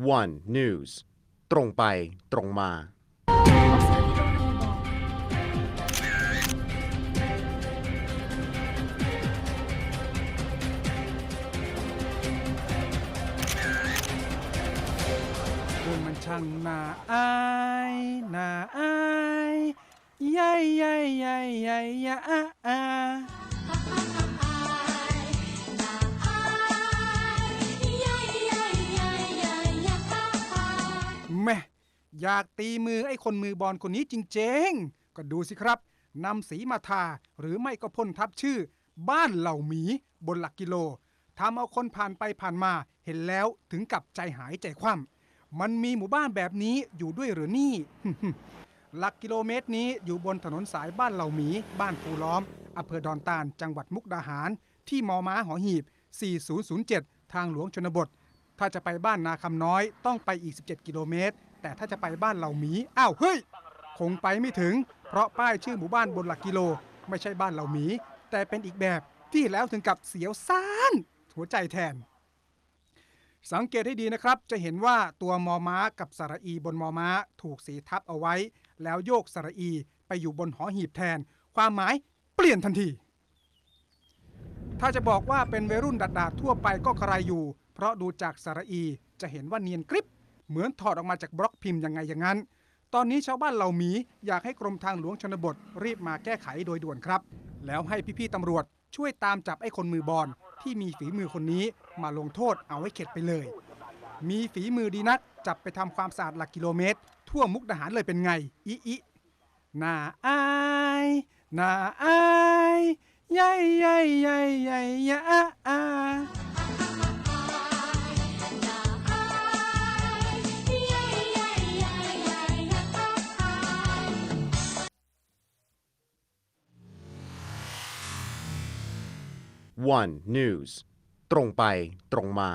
One News ตรงไปตรงมา คุณมันช่างน่าอายน่าอายยัยยัยยัยยัยยะอะอา อยากตีมือไอ้คนมือบอลคนนี้จริงๆ ก็ดูสิครับนำสีมาทาหรือไม่ก็พ่นทับชื่อ บ้านเหล่าหมีบนหลักกิโลทำเอาคนผ่านไปผ่านมาเห็นแล้วถึงกับใจหายใจคว่ำมันมีหมู่บ้านแบบนี้อยู่ด้วยหรือนี่ หลักกิโลเมตรนี้อยู่บนถนนสายบ้านเหล่าหมี บ้านปูล้อมอำเภอดอนตาล จังหวัดมุกดาหาร ที่มอม้าหอหีบ 4007 ทางหลวงชนบท ถ้าจะไปบ้านนาคำน้อยต้องไปอีก 17 กิโลเมตร แต่ถ้าจะไปบ้านเหล่าหมี อ้าว เฮ้ย คงไปไม่ถึง เพราะป้ายชื่อหมู่บ้านบนหลักกิโล ไม่ใช่บ้านเหล่าหมี แต่เป็นอีกแบบที่แล้วถึงกับเสียวซ่าน หัวใจแทน สังเกตให้ดีนะครับ จะเห็นว่าตัวมอม้ากับสระอีบนมอม้าถูกสีทับเอาไว้ แล้วโยกสระอีไปอยู่บนหอหีบแทน ความหมายเปลี่ยนทันที ถ้าจะบอกว่าเป็นวัยรุ่นดัดๆทั่วไปก็กระไรอยู่ เพราะดูจากสระอีจะเห็นว่าเนียนกริบ เหมือนถอดออกมาจากบล็อกพิมพ์ยังไงอย่างนั้น ตอนนี้ชาวบ้านเหล่ามีอยากให้กรมทางหลวงชนบทรีบมาแก้ไขโดยด่วนครับ แล้วให้พี่ๆตำรวจช่วยตามจับไอ้คนมือบอลที่มีฝีมือคนนี้มาลงโทษเอาไว้เข็ดไปเลย มีฝีมือดีนักจับไปทำความสะอาดหลักกิโลเมตร ทั่วมุกดาหารเลยเป็นไงอิอิน่าอายน่าอายยัยยัยยัยยัยยะอะอา One News ตรงไปตรงมา